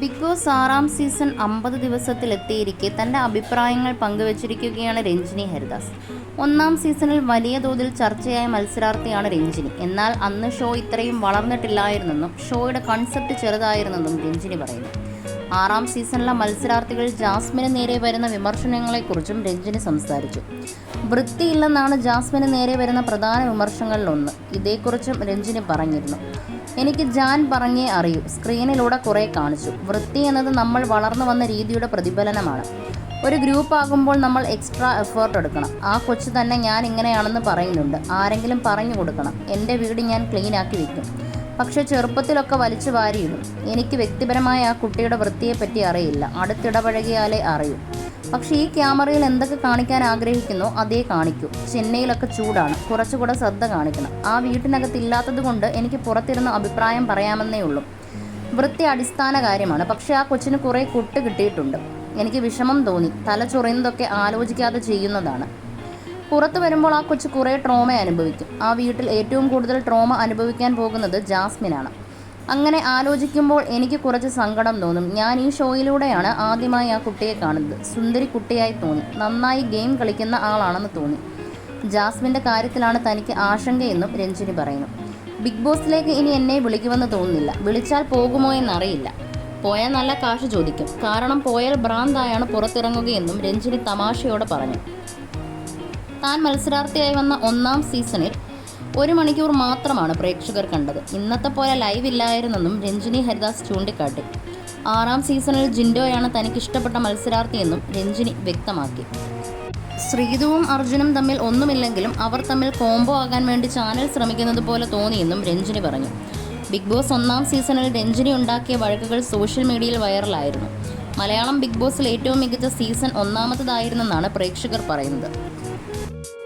Big boss ആറാം season അമ്പത് ദിവസത്തിലെത്തിയിരിക്കെ തന്റെ അഭിപ്രായങ്ങൾ പങ്കുവച്ചിരിക്കുകയാണ് രഞ്ജിനി ഹരിദാസ്. ഒന്നാം സീസണിൽ വലിയ തോതിൽ ചർച്ചയായ മത്സരാർത്ഥിയാണ് രഞ്ജിനി. എന്നാൽ അന്ന് ഷോ ഇത്രയും വളർന്നിട്ടില്ലായിരുന്നെന്നും ഷോയുടെ കൺസെപ്റ്റ് ചെറുതായിരുന്നെന്നും രഞ്ജിനി പറയുന്നു. ആറാം സീസണിലെ മത്സരാർത്ഥികൾ ജാസ്മിന് നേരെ വരുന്ന വിമർശനങ്ങളെക്കുറിച്ചും രഞ്ജിനി സംസാരിച്ചു. വൃത്തിയില്ലെന്നാണ് ജാസ്മിന് നേരെ വരുന്ന പ്രധാന വിമർശനങ്ങളിലൊന്ന്. ഇതേക്കുറിച്ചും രഞ്ജിനി പറഞ്ഞിരുന്നു. എനിക്ക് ജാൻ പറഞ്ഞേ അറിയൂ. സ്ക്രീനിലൂടെ കുറേ കാണിച്ചു. വൃത്തി എന്നത് നമ്മൾ വളർന്നു വന്ന രീതിയുടെ പ്രതിഫലനമാണ്. ഒരു ഗ്രൂപ്പ് ആകുമ്പോൾ നമ്മൾ എക്സ്ട്രാ എഫേർട്ട് എടുക്കണം. ആ കൊച്ചു തന്നെ ഞാൻ ഇങ്ങനെയാണെന്ന് പറയുന്നുണ്ട്. ആരെങ്കിലും പറഞ്ഞു കൊടുക്കണം. എന്റെ വീട് ഞാൻ ക്ലീൻ ആക്കി വെക്കും. പക്ഷേ ചെറുപ്പത്തിലൊക്കെ വലിച്ചു വാരിയിടും. എനിക്ക് വ്യക്തിപരമായ ആ കുട്ടിയുടെ വൃത്തിയെപ്പറ്റി അറിയില്ല. അടുത്തിടപഴകിയാലേ അറിയൂ. പക്ഷേ ഈ ക്യാമറയിൽ എന്തൊക്കെ കാണിക്കാൻ ആഗ്രഹിക്കുന്നോ അതേ കാണിക്കൂ. ചെന്നൈയിലൊക്കെ ചൂടാണ്. കുറച്ചുകൂടെ ശ്രദ്ധ കാണിക്കണം. ആ വീട്ടിനകത്ത് ഇല്ലാത്തത് കൊണ്ട് എനിക്ക് പുറത്തിരുന്ന് അഭിപ്രായം പറയാമെന്നേ ഉള്ളൂ. വൃത്തി അടിസ്ഥാന കാര്യമാണ്. പക്ഷേ ആ കൊച്ചിന് കുറേ കുട്ട് കിട്ടിയിട്ടുണ്ട്. എനിക്ക് വിഷമം തോന്നി. തല ചൊറിയുന്നതൊക്കെ ആലോചിക്കാതെ ചെയ്യുന്നതാണ്. പുറത്തു വരുമ്പോൾ ആ കൊച്ചു കുറേ ട്രോമ അനുഭവിക്കും. ആ വീട്ടിൽ ഏറ്റവും കൂടുതൽ ട്രോമ അനുഭവിക്കാൻ പോകുന്നത് ജാസ്മിനാണ്. അങ്ങനെ ആലോചിക്കുമ്പോൾ എനിക്ക് കുറച്ച് സങ്കടം തോന്നും. ഞാൻ ഈ ഷോയിലൂടെയാണ് ആദ്യമായി ആ കുട്ടിയെ കാണുന്നത്. സുന്ദരി കുട്ടിയായി തോന്നി. നന്നായി ഗെയിം കളിക്കുന്ന ആളാണെന്ന് തോന്നി. ജാസ്മിന്റെ കാര്യത്തിലാണ് തനിക്ക് ആശങ്കയെന്നും രഞ്ജിനി പറയുന്നു. ബിഗ് ബോസിലേക്ക് ഇനി എന്നെ വിളിക്കുമെന്ന് തോന്നുന്നില്ല. വിളിച്ചാൽ പോകുമോ എന്നറിയില്ല. പോയാൽ നല്ല കാശ് ചോദിക്കും. കാരണം പോയാൽ ഭ്രാന്തായാണ് പുറത്തിറങ്ങുകയെന്നും രഞ്ജിനി തമാശയോടെ പറഞ്ഞു. താൻ മത്സരാർത്ഥിയായി വന്ന ഒന്നാം സീസണിൽ ഒരു മണിക്കൂർ മാത്രമാണ് പ്രേക്ഷകർ കണ്ടത്. ഇന്നത്തെ പോലെ ലൈവ് ഇല്ലായിരുന്നെന്നും രഞ്ജിനി ഹരിദാസ് ചൂണ്ടിക്കാട്ടി. ആറാം സീസണിൽ ജിൻഡോയാണ് തനിക്ക് ഇഷ്ടപ്പെട്ട മത്സരാർത്ഥിയെന്നും രഞ്ജിനി വ്യക്തമാക്കി. ശ്രീതുവും അർജുനും തമ്മിൽ ഒന്നുമില്ലെങ്കിലും അവർ തമ്മിൽ കോംബോ ആകാൻ വേണ്ടി ചാനൽ ശ്രമിക്കുന്നത് പോലെ തോന്നിയെന്നും രഞ്ജിനി പറഞ്ഞു. ബിഗ് ബോസ് ഒന്നാം സീസണിൽ രഞ്ജിനി ഉണ്ടാക്കിയ വഴക്കുകൾ സോഷ്യൽ മീഡിയയിൽ വൈറലായിരുന്നു മലയാളം ബിഗ് ബോസിൽ ഏറ്റവും മികച്ച സീസൺ ഒന്നാമത്തതായിരുന്നെന്നാണ് പ്രേക്ഷകർ പറയുന്നത്. you